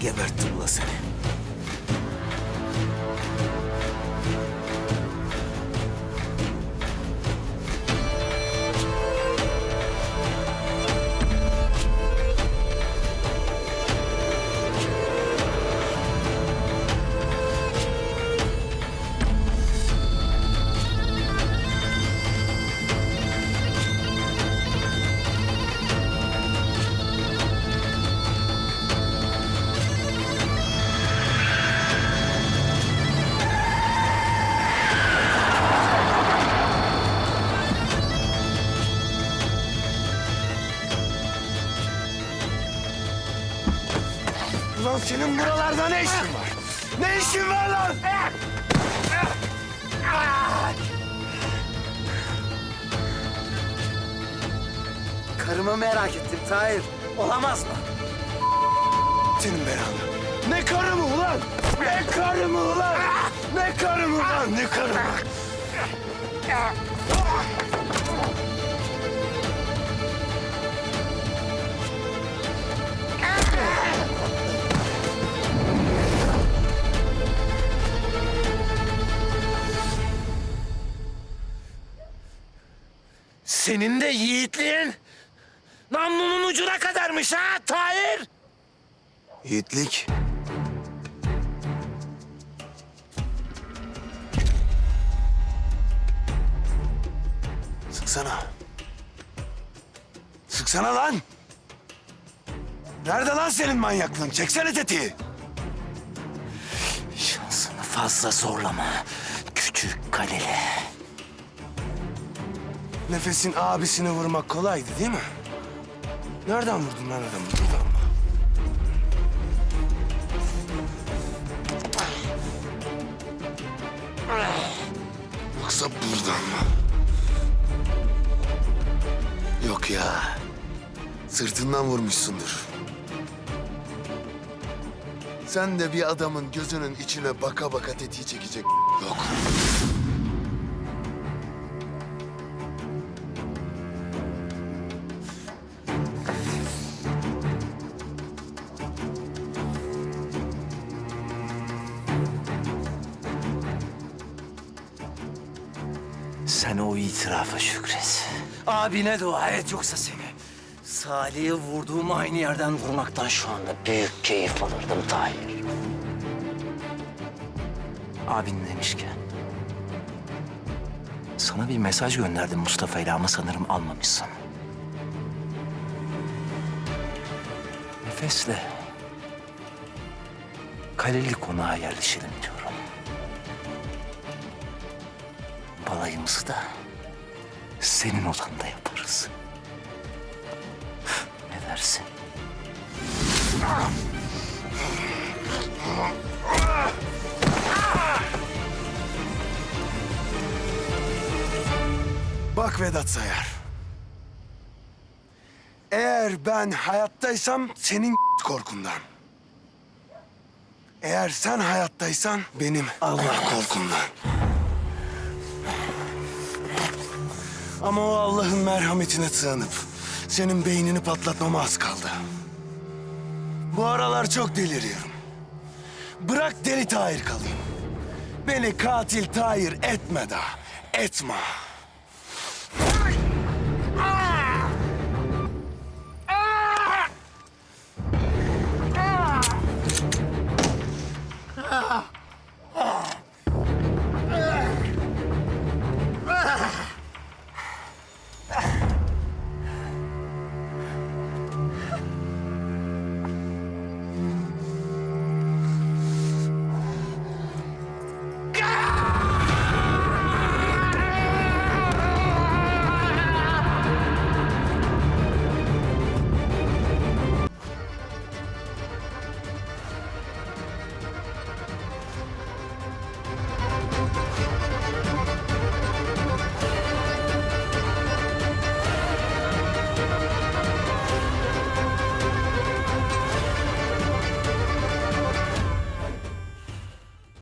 Geberttim la seni. Senin buralarda ne işin var? Ne işin var lan? Karımı merak ettim Tahir. Olamaz mı? Senin belanı. Ne karı mı ulan? Ne karı mı ulan? Ne karı mı ulan? Ne karı Senin de yiğitliğin namlunun ucuna kadarmış ha Tahir. Yiğitlik. Sıksana. Sıksana lan. Nerede lan senin manyaklığın? Çeksene tetiği. Şansını fazla zorlama küçük kaleli. Nefesin abisini vurmak kolaydı değil mi? Nereden vurdun lan adamı? Buradan mı? Yoksa buradan mı? Yok ya. Sırtından vurmuşsundur. Sen de bir adamın gözünün içine baka baka tetiği çekecek yok. Sen o itirafa şükret. Abine dua et yoksa seni. Salih'i vurduğum aynı yerden vurmaktan şu anda büyük keyif alırdım Tahir. Abin demişken... Sana bir mesaj gönderdim Mustafa ile ama sanırım almamışsın. Nefesle Kaleli konağa yerleşelim diyorum. Balayımızı da senin odanda yaparız. Ne dersin? Bak Vedat Sayar. Eğer ben hayattaysam senin korkundan. Eğer sen hayattaysan benim Allah korkumdan. Ama o Allah'ın merhametine sığınıp senin beynini patlatmama az kaldı. Bu aralar çok deliriyorum. Bırak deli Tahir kalayım. Beni katil Tahir etme daha. Etme.